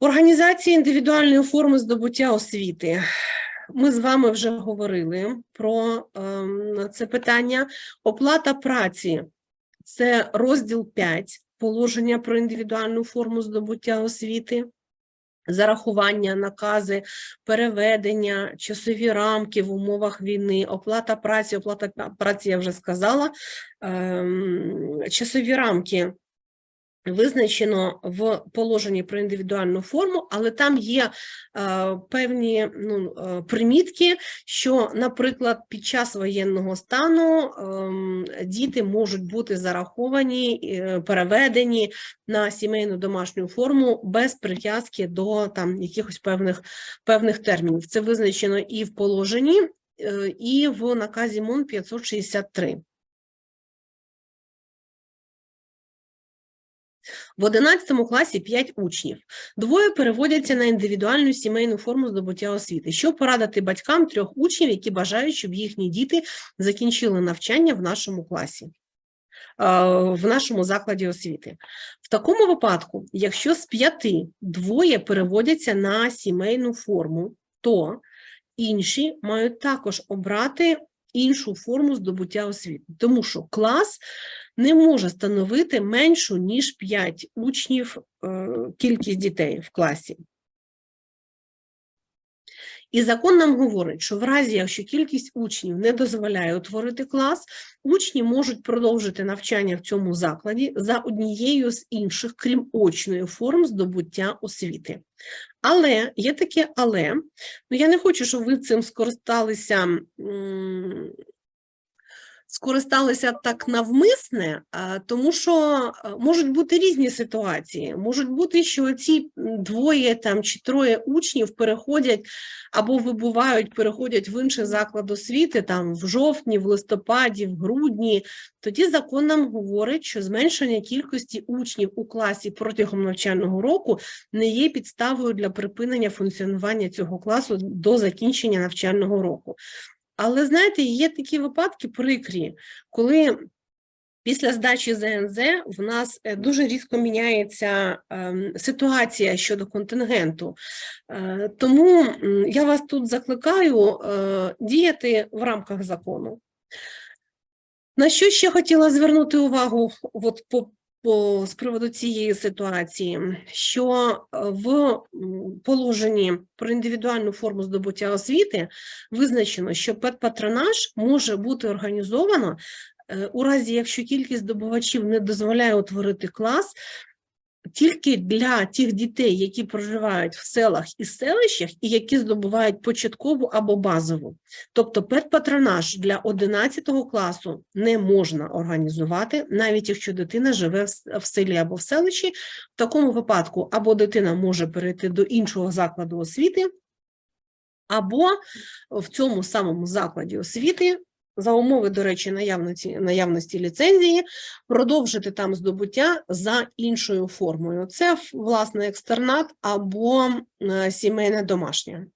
Організація індивідуальної форми здобуття освіти. Ми з вами вже говорили про ем, це питання. Оплата праці це розділ 5 положення про індивідуальну форму здобуття освіти. Зарахування, накази, переведення, часові рамки в умовах війни, оплата праці, оплата праці я вже сказала. Ем, Часові рамки визначено в положенні про індивідуальну форму, але там є е, певні ну, е, примітки, що, наприклад, під час воєнного стану ем, діти можуть бути зараховані, е, переведені на сімейну домашню форму без прив'язки до там якихось певних, певних термінів. Це визначено і в положенні, е, і в наказі МОН 563. В 11 класі 5 учнів. Двоє переводяться на індивідуальну сімейну форму здобуття освіти. Що порадити батькам трьох учнів, які бажають, щоб їхні діти закінчили навчання в нашому класі, в нашому закладі освіти? В такому випадку, якщо з п'яти двоє переводяться на сімейну форму, то інші мають також обрати іншу форму здобуття освіти, тому що клас не може становити меншу, ніж 5 учнів е, кількість дітей в класі. І закон нам говорить, що в разі, якщо кількість учнів не дозволяє утворити клас, учні можуть продовжити навчання в цьому закладі за однією з інших, крім очної форм здобуття освіти. Але є таке але, ну я не хочу, щоб ви цим скористалися. Скористалися так навмисне, тому що можуть бути різні ситуації. Можуть бути, що ці двоє там чи троє учнів переходять або вибувають, переходять в інший заклад освіти там в жовтні, в листопаді, в грудні. Тоді закон нам говорить, що зменшення кількості учнів у класі протягом навчального року не є підставою для припинення функціонування цього класу до закінчення навчального року. Але знаєте, є такі випадки прикрі, коли після здачі ЗНЗ в нас е, дуже різко міняється ем, ситуація щодо контингенту. Е, Тому я вас тут закликаю е, діяти в рамках закону. На що ще хотіла звернути увагу от по, по, з приводу цієї ситуації, що е, в положенні про індивідуальну форму здобуття освіти визначено, що педпатронаж може бути організовано е, у разі, якщо кількість здобувачів не дозволяє утворити клас, тільки для тих дітей, які проживають в селах і селищах, і які здобувають початкову або базову. Тобто педпатронаж для 11 класу не можна організувати, навіть якщо дитина живе в селі або в селищі. В такому випадку або дитина може перейти до іншого закладу освіти, або в цьому самому закладі освіти, за умови, до речі, наявності, наявності ліцензії, продовжити там здобуття за іншою формою. Це, власне, екстернат або е, сімейне домашнє.